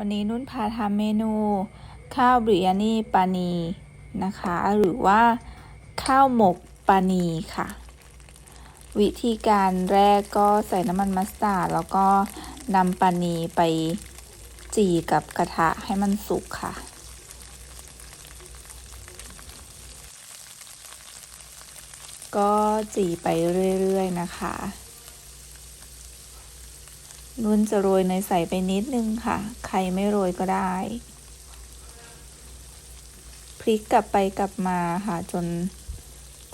วันนี้นุ่นพาทำเมนู ข้าวบริยานีปานีนะคะ หรือว่าข้าวหมกปานีค่ะ วิธีการแรกก็ใส่น้ำมันมัสตาร์ดแล้วก็นำปานีไปจี่กับกระทะให้มันสุกค่ะก็จี่ไปเรื่อย ๆ นะคะ นุ่นจะโรยเนยใส่ไปนิดนึงค่ะ ใครไม่โรยก็ได้ พลิกกลับไปกลับมาค่ะจน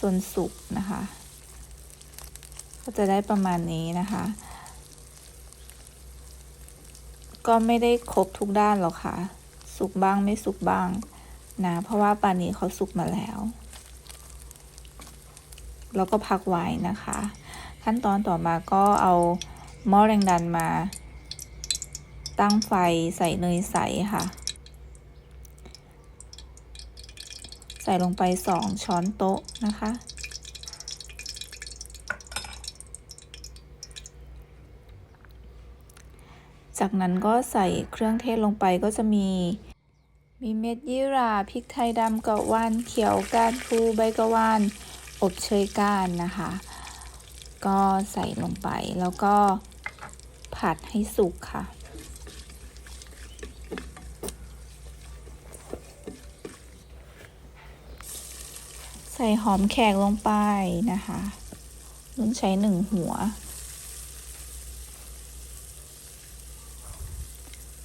จนสุกนะคะ ก็จะได้ประมาณนี้นะคะ ก็ไม่ได้ครบทุกด้านหรอกค่ะ สุกบ้างไม่สุกบ้างนะ เพราะว่าปลานี้เขาสุกมาแล้วแล้วก็พักไว้นะคะ ขั้นตอนต่อมาก็เอา หม้อแรงดันมา ตั้งไฟใส่เนยใสค่ะ ใส่ลงไปสองช้อนโต๊ะนะคะ จากนั้นก็ใส่เครื่องเทศลงไปก็จะมีมีเม็ดยี่หร่าพริกไทยดำกะวานเขียวก้านพลูใบกะวานอบเชยก้านนะคะ ก็ใส่ลงไปแล้วก็ ผัดให้สุกค่ะ ใส่หอมแขกลงไปนะคะนุ่นใช้หนึ่งหัว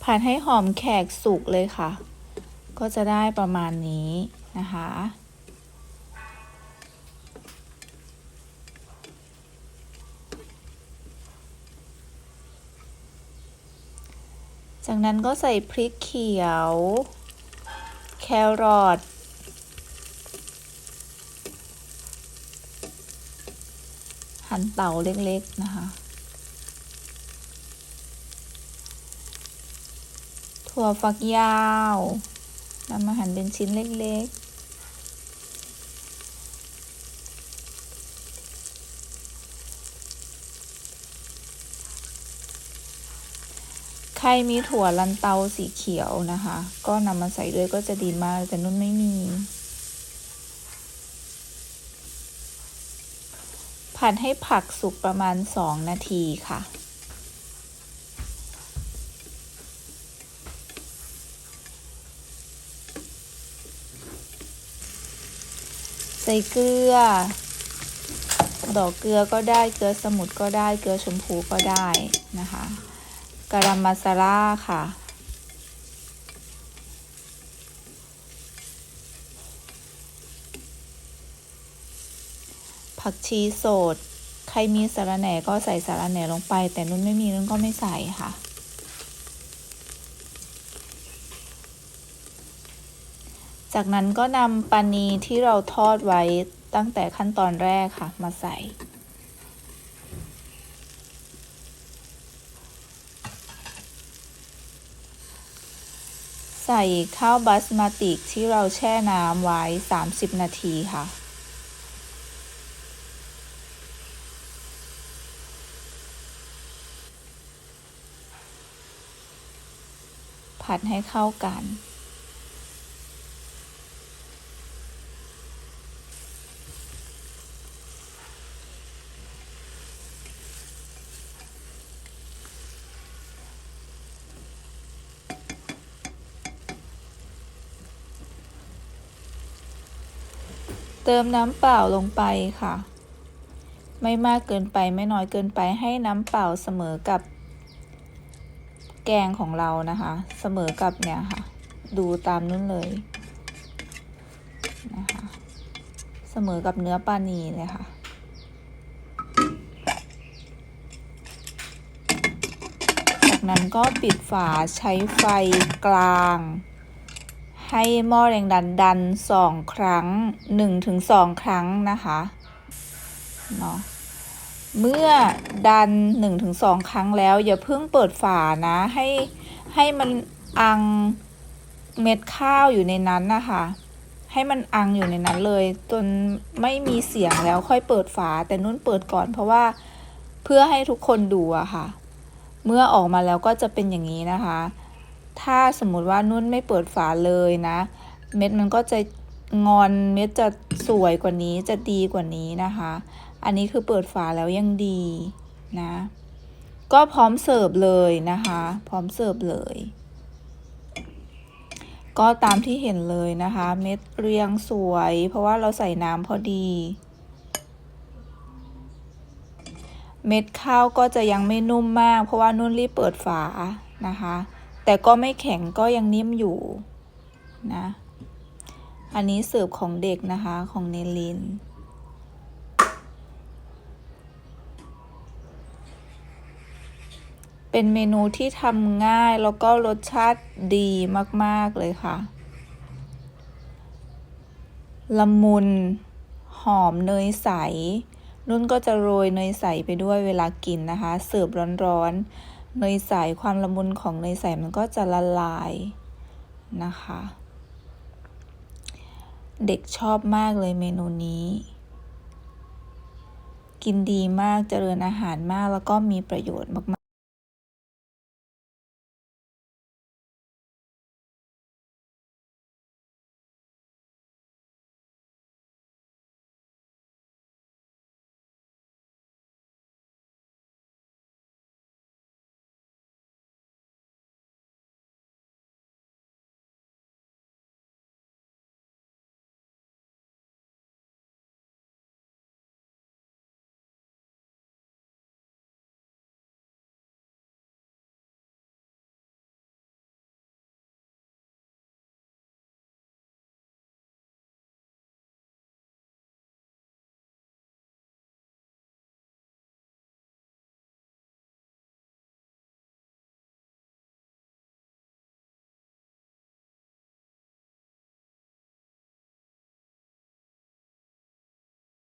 ผัดให้หอมแขกสุกเลยค่ะ ก็จะได้ประมาณนี้นะคะ จากนั้นก็ใส่พริกเขียว แครอทหั่นเต๋าเล็กๆนะคะ ถั่วฝักยาว นำมาหั่นเป็นชิ้นเล็กๆ ใครมีถั่วลันเตาสีเขียวนะคะ ก็นำมาใส่ด้วยก็จะดีมากแต่นุ่นไม่มี ผัดให้ผักสุกประมาณ 2 นาทีค่ะ ใส่เกลือ ดอกเกลือก็ได้เกลือสมุนก็ได้เกลือชมพูก็ได้นะคะ กะรัมมาซาล่าค่ะ ผักชีสด ใครมีสาระแหน่ก็ใส่สาระแหน่ลงไป แต่นุ่นไม่มีนุ่นก็ไม่ใส่ค่ะ จากนั้นก็นำปานีที่เราทอดไว้ตั้งแต่ขั้นตอนแรกค่ะ มาใส่ ใส่ข้าวบาสมาติกที่เราแช่น้ำไว้ 30 นาทีค่ะ ผัดให้เข้ากัน เติมน้ำเปล่าลงไปค่ะ ไม่มากเกินไปไม่น้อยเกินไปให้น้ำเปล่าเสมอกับ แกงของเรานะคะ เสมอกับเนี่ยค่ะ ดูตามนู้นเลยนะคะเสมอกับเนื้อปลานีเลยค่ะจากนั้นก็ปิดฝาใช้ไฟกลาง ให้หม้อแรงดันดันสองครั้งหนึ่งถึงสองครั้งนะคะเนาะเมื่อดันหนึ่งถึงสองครั้งแล้ว อย่าเพิ่งเปิดฝานะ ให้ให้มันอังเม็ดข้าวอยู่ในนั้นนะคะให้มันอังอยู่ในนั้นเลย จนไม่มีเสียงแล้วค่อยเปิดฝา แต่นุ่นเปิดก่อนเพราะว่าเพื่อให้ทุกคนดูอะค่ะ เมื่อออกมาแล้วก็จะเป็นอย่างนี้นะคะ ถ้าสมมุติว่านุ่นไม่เปิดฝาเลยนะ เม็ดมันก็จะงอนเม็ดจะสวยกว่านี้จะดีกว่านี้นะคะ อันนี้คือเปิดฝาแล้วยังดีนะ ก็พร้อมเสิร์ฟเลยนะคะ พร้อมเสิร์ฟเลย ก็ตามที่เห็นเลยนะคะ เม็ดเรียงสวย เพราะว่าเราใส่น้ำพอดี เม็ดข้าวก็จะยังไม่นุ่มมาก เพราะว่านุ่นรีบเปิดฝานะคะ แต่ก็ไม่แข็งก็ยังนิ่มอยู่นะ อันนี้เสิร์ฟของเด็กนะคะของเนลิน เป็นเมนูที่ทำง่ายแล้วก็รสชาติดีมากๆเลยค่ะ ละมุน หอมเนยใส นุ่นก็จะโรยเนยใสไปด้วยเวลากินนะคะ เสิร์ฟร้อนๆ เนยใสความละมุนของเนยใสมันก็จะละลายนะคะ เด็กชอบมากเลยเมนูนี้ กินดีมากเจริญอาหารมากแล้วก็มีประโยชน์มาก